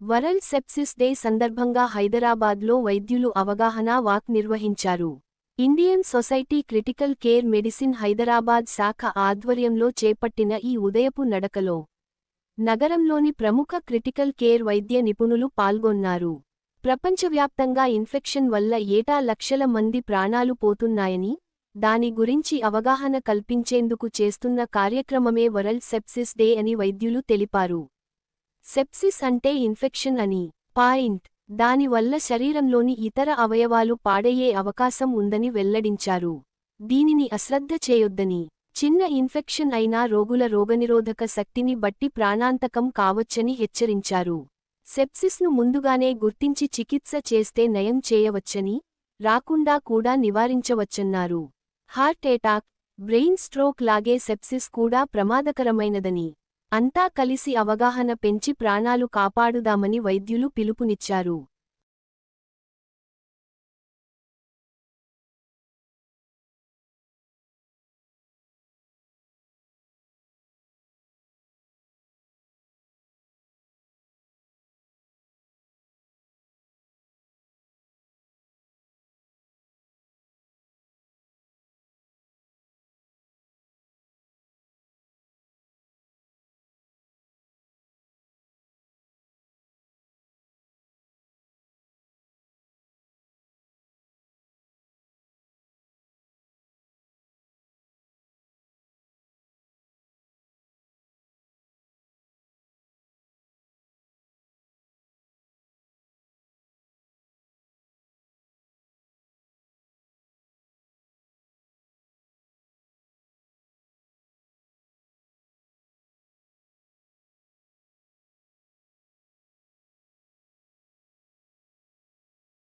World sepsis day సందర్భంగా హైదరాబాద్లో వైద్యులు అవగాహన వాక్ నిర్వహించారు. Indian society critical care medicine Hyderabad శాఖ ఆధ్వర్యంలో చేపట్టిన ఈ ఉదయపు నడకలో నగరంలోని ప్రముఖ క్రిటికల్ కేర్ వైద్య నిపుణులు పాల్గొన్నారు. ప్రపంచవ్యాప్తంగా ఇన్ఫెక్షన్ వల్ల ఏటా లక్షల మంది ప్రాణాలు పోతున్నాయని దాని గురించి అవగాహన కల్పించేందుకు చేస్తున్న కార్యక్రమమే వరల్డ్ సెప్సిస్ డే అని వైద్యులు తెలిపారు. సెప్సిస్ అంటే ఇన్ఫెక్షన్ అని. పాయింట్. దానివల్ల శరీరంలోని ఇతర అవయవాలు పాడయ్యే అవకాశం ఉందని వెల్లడించారు. దీనిని అశ్రద్ధ చేయొద్దని. చిన్న ఇన్ఫెక్షన్ అయినా రోగుల రోగనిరోధక శక్తిని బట్టి ప్రాణాంతకం కావచ్చని హెచ్చరించారు. సెప్సిస్ను ముందుగానే గుర్తించి చికిత్స చేస్తే నయం చేయవచ్చని రాకుండా కూడా నివారించవచ్చన్నారు. హార్ట్ ఎటాక్ బ్రెయిన్ స్ట్రోక్ లాగే సెప్సిస్ కూడా ప్రమాదకరమైనదని. అంతా కలిసి అవగాహన పెంచి ప్రాణాలు కాపాడుదామని వైద్యులు పిలుపునిచ్చారు.